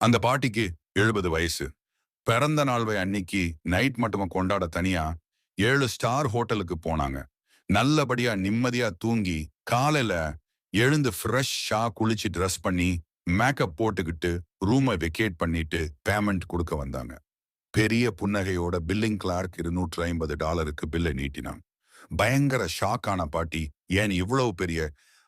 அந்த பாட்டிக்கு எழுபது வயசு. பிறந்த நாள்வை அன்னைக்கு நைட் மட்டும் கொண்டாட தனியா ஏழு ஸ்டார் ஹோட்டலுக்கு போனாங்க. நல்லபடியா நிம்மதியா தூங்கி காலையில எழுந்து ஃப்ரெஷ்ஷா குளிச்சு ட்ரெஸ் பண்ணி மேக்கப் போட்டுக்கிட்டு ரூமை வெக்கேட் பண்ணிட்டு பேமெண்ட் கொடுக்க வந்தாங்க. பெரிய புன்னகையோட பில்லிங் கிளார்க் இருநூற்று ஐம்பது டாலருக்கு பில்லை நீட்டினாங்க பயங்கர ஷாக்கான பாட்டி. ஏன் இவ்வளவு பெரிய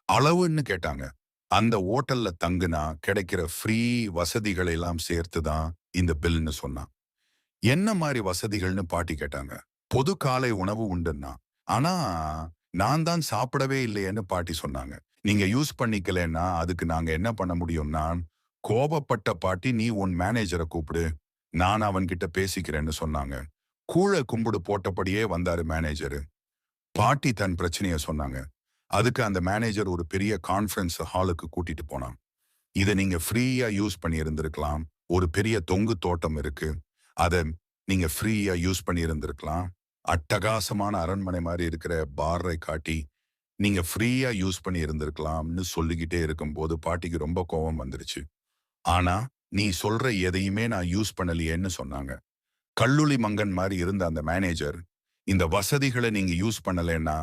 அளவுன்னு கேட்டாங்க. அந்த ஓட்டல்ல தங்குனா கிடைக்கிற ஃப்ரீ வசதிகளை எல்லாம் சேர்த்து தான் இந்த பில்னு சொன்னான். என்ன மாதிரி வசதிகள்னு பாட்டி கேட்டாங்க. பொது காலை உணவு உண்டுன்னா. ஆனா நான் தான் சாப்பிடவே இல்லையேன்னு பாட்டி சொன்னாங்க. நீங்க யூஸ் பண்ணிக்கலன்னா அதுக்கு நாங்க என்ன பண்ண முடியும்னா கோபப்பட்ட பாட்டி நீ உன் மேனேஜரை கூப்பிடு. நான் அவன்கிட்ட பேசிக்கிறேன்னு சொன்னாங்க. கூழ கும்பிடு போட்டபடியே வந்தாரு மேனேஜரு. பாட்டி தன் பிரச்சனைய சொன்னாங்க. அதுக்கு அந்த மேனேஜர் ஒரு பெரிய கான்ஃபரன்ஸ் ஹாலுக்கு கூட்டிட்டு போனான். இதை நீங்க ஃப்ரீயா யூஸ் பண்ணி இருந்திருக்கலாம் ஒரு பெரிய தொங்கு தோட்டம் இருக்கு. அதை நீங்க ஃப்ரீயா யூஸ் பண்ணி இருந்திருக்கலாம் அட்டகாசமான அரண்மனை மாதிரி இருக்கிற பாரை காட்டி நீங்க ஃப்ரீயா யூஸ் பண்ணி இருந்திருக்கலாம்னு சொல்லிக்கிட்டே இருக்கும்போது பாட்டிக்கு ரொம்ப கோபம் வந்துருச்சு. ஆனா நீ சொல்ற எதையுமே நான் யூஸ் பண்ணலையேன்னு சொன்னாங்க. கல்லுளி மங்கன் மாதிரி இருந்த அந்த மேனேஜர் இந்த வசதிகளை நீங்க யூஸ் பண்ணலைன்னா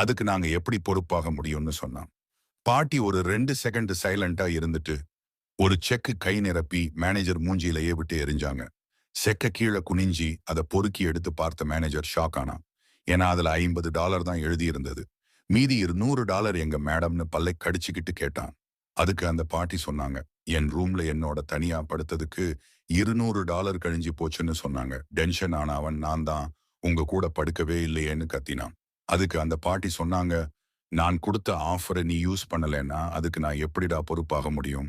அதுக்கு நாங்க எப்படி பொறுப்பாக முடியும்னு சொன்னான். பாட்டி ஒரு ரெண்டு செகண்ட் சைலண்டா இருந்துட்டு ஒரு செக்கு கை நிரப்பி மேனேஜர் மூஞ்சியிலேயே விட்டு எரிஞ்சாங்க. செக்க கீழே குனிஞ்சி அதை பொறுக்கி எடுத்து பார்த்த மேனேஜர் ஷாக் ஆனான். ஏன்னா அதுல ஐம்பது டாலர் தான் எழுதியிருந்தது. மீதி இருநூறு டாலர் எங்க மேடம்னு பல்லை கடிச்சுக்கிட்டு கேட்டான். அதுக்கு அந்த பாட்டி சொன்னாங்க என் ரூம்ல என்னோட தனியா படுத்ததுக்கு இருநூறு டாலர் கழிஞ்சு போச்சுன்னு சொன்னாங்க. டென்ஷன் ஆன அவன் நான் தான் உங்க கூட படுக்கவே இல்லையேன்னு கத்தினான். அதுக்கு அந்த பாட்டி சொன்னாங்க நான் கொடுத்த ஆஃபரை நீ யூஸ் பண்ணலைன்னா அதுக்கு நான் எப்படிடா பொறுப்பாக முடியும்?